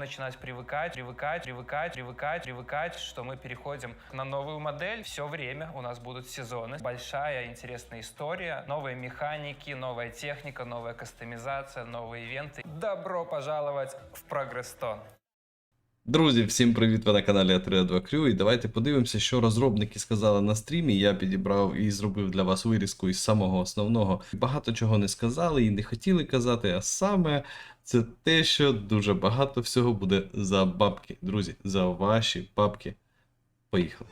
начинать привыкать, привыкать, привыкать, привыкать, привыкать, что мы переходим на новую модель. Все время у нас будут сезоны. Большая интересная история, новые механики, новая техника, новая кастомизация, новые ивенты. Добро пожаловать в Прогресс Тон. Друзі, всім привіт! Ви на каналі a 2 Crew і давайте подивимося, що розробники сказали на стрімі. Я підібрав і зробив для вас вирізку із самого основного. Багато чого не сказали і не хотіли казати, а саме це те, що дуже багато всього буде за бабки. Друзі, за ваші бабки. Поїхали.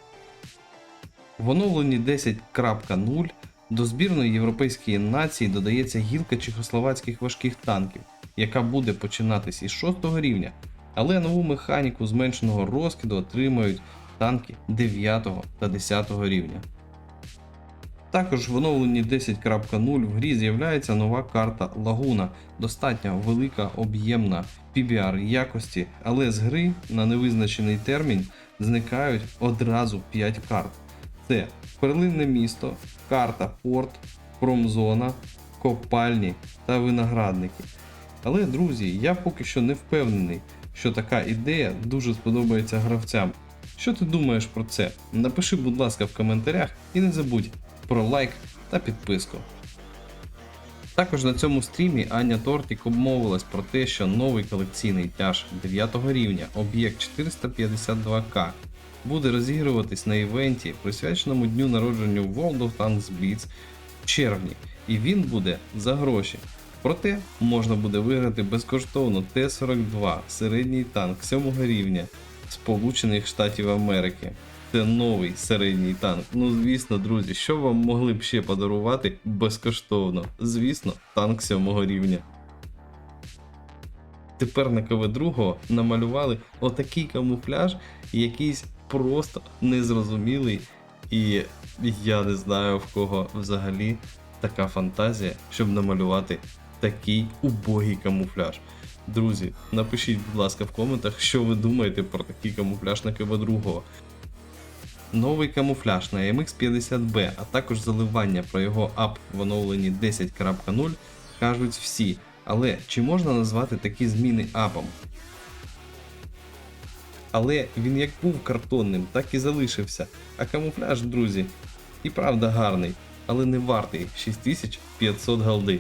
В оновленні 10.0 до збірної європейської нації додається гілка чехословацьких важких танків, яка буде починатись із 6 рівня але нову механіку зменшеного розкиду отримають танки 9 та 10 рівня. Також в оновленні 10.0 в грі з'являється нова карта Лагуна, достатньо велика об'ємна PBR якості, але з гри на невизначений термін зникають одразу 5 карт. Це перлинне місто, карта Порт, промзона, копальні та виноградники. Але, друзі, я поки що не впевнений, що така ідея дуже сподобається гравцям. Що ти думаєш про це? Напиши, будь ласка, в коментарях і не забудь про лайк та підписку. Також на цьому стрімі Аня Тортік обмовилась про те, що новий колекційний тяж 9 рівня, об'єкт 452К, буде розігруватись на івенті, присвяченому дню народження World of Tanks Blitz в червні, і він буде за гроші. Проте можна буде виграти безкоштовно Т-42 середній танк 7 рівня Сполучених Штатів Америки. Це новий середній танк. Ну звісно, друзі, що вам могли б ще подарувати безкоштовно? Звісно, танк 7 рівня. Тепер на КВ2 намалювали отакий камуфляж, якийсь просто незрозумілий, і я не знаю в кого взагалі така фантазія, щоб намалювати такий убогий камуфляж. Друзі, напишіть, будь ласка, в коментах, що ви думаєте про такий камуфляж на КВ2. Новий камуфляж на MX50B, а також заливання про його ап в оновленні 10.0 кажуть всі. Але чи можна назвати такі зміни апом? Але він як був картонним, так і залишився. А камуфляж, друзі, і правда гарний, але не вартий 6500 голди.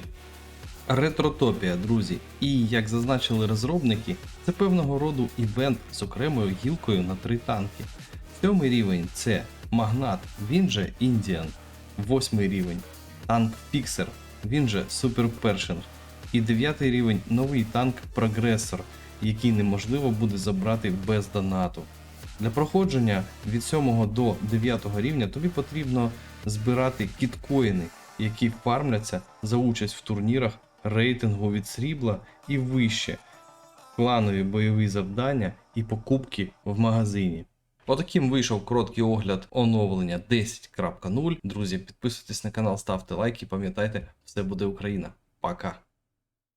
Ретротопія, друзі, і як зазначили розробники, це певного роду івент з окремою гілкою на три танки. Сьомий рівень це Магнат, він же Індіан. Восьмий рівень танк Піксер, він же Супер Першинг. І дев'ятий рівень новий танк Прогресор, який неможливо буде забрати без донату. Для проходження від 7 до 9 рівня тобі потрібно збирати кіткоїни, які фармляться за участь в турнірах рейтингу від срібла і вище, кланові бойові завдання і покупки в магазині. Отаким вийшов короткий огляд оновлення 10.0. Друзі, підписуйтесь на канал, ставте лайки, пам'ятайте, все буде Україна. Пока!